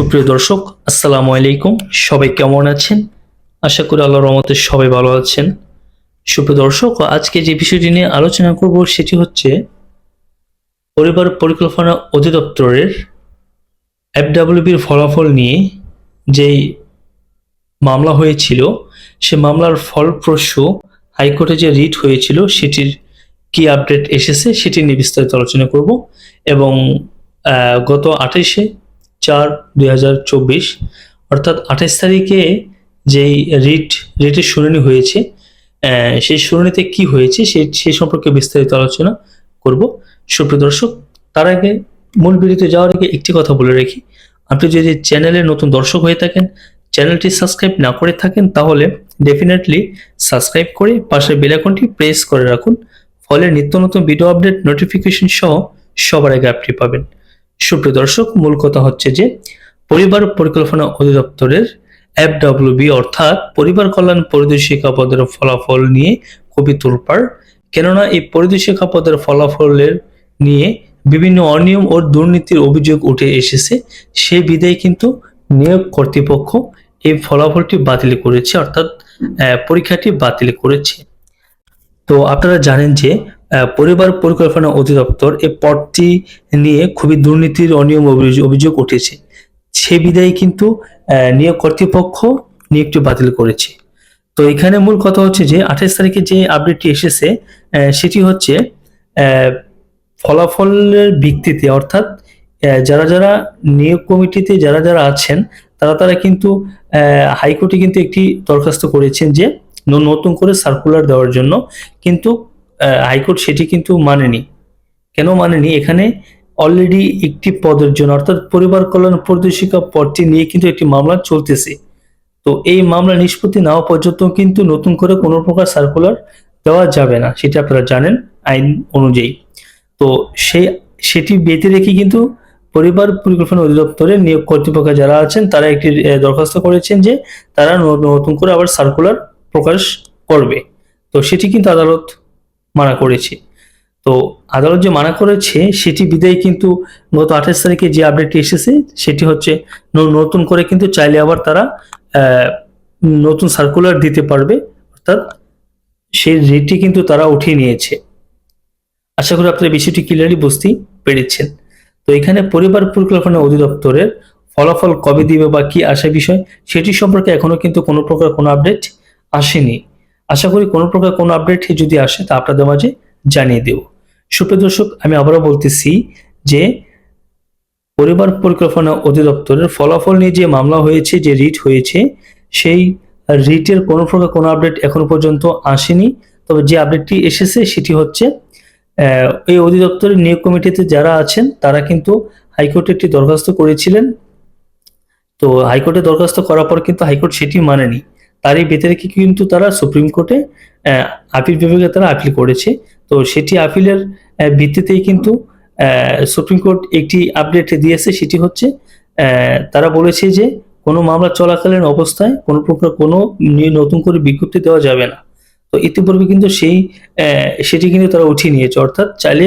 সুপ্রিয় দর্শক, আসসালামু আলাইকুম। সবাই কেমন আছেন? আশা করি আল্লাহর রহমতে সবাই ভালো আছেন। সুপ্রিয় দর্শক, আজকে যে বিষয়টি নিয়ে আলোচনা করব সেটি হচ্ছে পরিবার পরিকল্পনা অধিদপ্তরের এফডাব্লিউবির ফলাফল নিয়ে যেই মামলা হয়েছিল, সে মামলার ফলপ্রসূ হাইকোর্টে যে রিট হয়েছিল, সেটির কি আপডেট এসেছে সেটি নিয়ে বিস্তারিত আলোচনা করব এবং গত আঠাইশে চার দুই অর্থাৎ আঠাইশ তারিখে যেই রিট, রিটের শুনানি হয়েছে সেই শুনানিতে কি হয়েছে সেই সেই সম্পর্কে বিস্তারিত আলোচনা করব। সুপ্রিয় দর্শক, তার আগে মূল ভিডিওতে যাওয়ার আগে একটি কথা বলে রাখি। আপনি যদি চ্যানেলে নতুন দর্শক হয়ে থাকেন, চ্যানেলটি সাবস্ক্রাইব না করে থাকেন, তাহলে ডেফিনেটলি সাবস্ক্রাইব করে পাশের বেলাকনটি প্রেস করে রাখুন। ফলে নিত্য নতুন ভিডিও আপডেট নোটিফিকেশন সহ সবার আগে আপনি পাবেন। সুপ্রিয় দর্শক, মূল কথা হচ্ছে যে পরিবার পরিকল্পনা অধিদপ্তরের এফ এফডব্লিউবি অর্থাৎ পরিবার কল্যাণ পরিদর্শিকা পদের ফলাফল নিয়ে খুবই তোলপাড়। কেননা এই পরিদর্শিকা পদের ফলাফলের নিয়ে বিভিন্ন অনিয়ম ও দুর্নীতির অভিযোগ উঠে এসেছে সেই বিদায় কিন্তু নিয়োগ কর্তৃপক্ষ এই ফলাফলটি বাতিল করেছে, অর্থাৎ পরীক্ষাটি বাতিল করেছে। তো আপনারা জানেন যে পরিবার পরিকল্পনা অধিদপ্তর এই পদটি নিয়ে খুবই দুর্নীতির অনিয়ম অভিযোগ উঠেছে। সে বিদায় কিন্তু নিয়োগ কর্তৃপক্ষ নিয়োগটি বাতিল করেছে। তো এখানে মূল কথা হচ্ছে যে, আঠাশ তারিখে যে আপডেটটি এসেছে সেটি হচ্ছে ফলাফলের ভিত্তিতে অর্থাৎ যারা যারা নিয়োগ কমিটিতে যারা যারা আছেন, তারা তারা কিন্তু হাইকোর্টে কিন্তু একটি দরখাস্ত করেছেন যে নতুন করে সার্কুলার দেওয়ার জন্য। কিন্তু হাইকোর্ট সেটি কিন্তু মানেনি। কেন মানেনি? এখানে অলরেডি একটি পদের জন্য, অর্থাৎ পরিবার কল্যাণ পরিদর্শিকা পদটি নিয়ে কিন্তু একটি মামলা চলতেছে। তো এই মামলা নিষ্পত্তি নেওয়া পর্যন্ত কিন্তু নতুন করে কোনো প্রকার সার্কুলার দেওয়া যাবে না, সেটা আপনারা জানেন আইন অনুযায়ী। তো সেই সেটি বেঁধে রেখে কিন্তু পরিবার পরিকল্পনা অধিদপ্তরের নিয়োগ কর্তৃপক্ষ যারা আছেন, তারা একটি দরখাস্ত করেছেন যে তারা নতুন করে আবার সার্কুলার প্রকাশ করবে। তো সেটি কিন্তু আদালত মানা করেছে। তো আদালত যে মানা করেছে, সেটি বিদায় কিন্তু গত আঠাশ তারিখে যে আপডেটটি এসেছে, সেটি হচ্ছে নতুন করে কিন্তু চাইলে আবার তারা নতুন সার্কুলার দিতে পারবে, অর্থাৎ সেই রেটটি কিন্তু তারা উঠিয়ে নিয়েছে। আশা করি আপনারা বিষয়টি ক্লিয়ারলি বুঝতেই পেরেছেন। তো এখানে পরিবার পরিকল্পনা অধিদপ্তরের ফলাফল কবে দিবে বা কি আসা বিষয়, সেটি সম্পর্কে এখনও কিন্তু কোনো প্রকার কোনো আপডেট আসেনি। আশা করি কোনো প্রকার কোনো আপডেট যদি আসে, তা আপনাদের মাঝে জানিয়ে দেব। সুপ্রিয় দর্শক, আমি আবারও বলতেছি যে পরিবার পরিকল্পনা অধিদপ্তরের ফলাফল নিয়ে যে মামলা হয়েছে, যে রিট হয়েছে, সেই রিটের কোনো প্রকার কোনো আপডেট এখনও পর্যন্ত আসেনি। তবে যে আপডেটটি এসেছে, সেটি হচ্ছে এই অধিদপ্তরের নিয়োগ কমিটিতে যারা আছেন, তারা কিন্তু হাইকোর্টে একটি দরখাস্ত করেছিলেন। তো হাইকোর্টে দরখাস্ত করার পর কিন্তু হাইকোর্ট সেটি মানেনি। তারই ভেতরে কি কিন্তু তারা সুপ্রিম কোর্টে আপিল বিভাগে তারা আপিল করেছে। তো সেটি আপিলের ভিত্তিতেই কিন্তু সুপ্রিম কোর্ট একটি আপডেট দিয়েছে, সেটি হচ্ছে তারা বলেছে যে কোনো মামলা চলাকালীন অবস্থায় কোনো প্রকার কোনো নতুন করে বিজ্ঞপ্তি দেওয়া যাবে না। তো ইতিপূর্বে কিন্তু সেই সেটি কিন্তু তারা উঠিয়ে নিয়েছে। অর্থাৎ চাইলে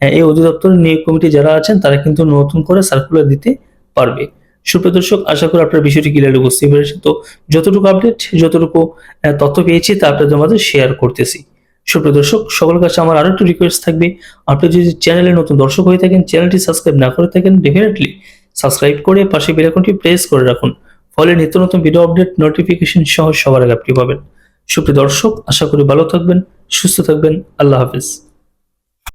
এই অধিদপ্তরের নিয়োগ কমিটি যারা আছেন, তারা কিন্তু নতুন করে সার্কুলার দিতে পারবে। সুপ্রিয় দর্শক, আশা করি আপনার বিষয়টি ক্লিয়ারলি বুঝতে পেরেছেন তো যতটুকু আপডেট যতটুকু তথ্য পেয়েছি, তা আপনাদের মাঝে শেয়ার করতেছি। সুপ্রিয় দর্শক, সকলের কাছে আমার আরও একটু রিকোয়েস্ট থাকবে। আপনি যদি চ্যানেলে নতুন দর্শক হয়ে থাকেন চ্যানেলটি সাবস্ক্রাইব না করে থাকেন ডেফিনেটলি সাবস্ক্রাইব করে পাশে বেল আইকনটি প্রেস করে রাখুন। ফলে নিত্য নতুন ভিডিও আপডেট নোটিফিকেশন সহ সবার আগে আপনি পাবেন। সুপ্রিয় দর্শক, আশা করি ভালো থাকবেন, সুস্থ থাকবেন, আল্লাহ হাফেজ।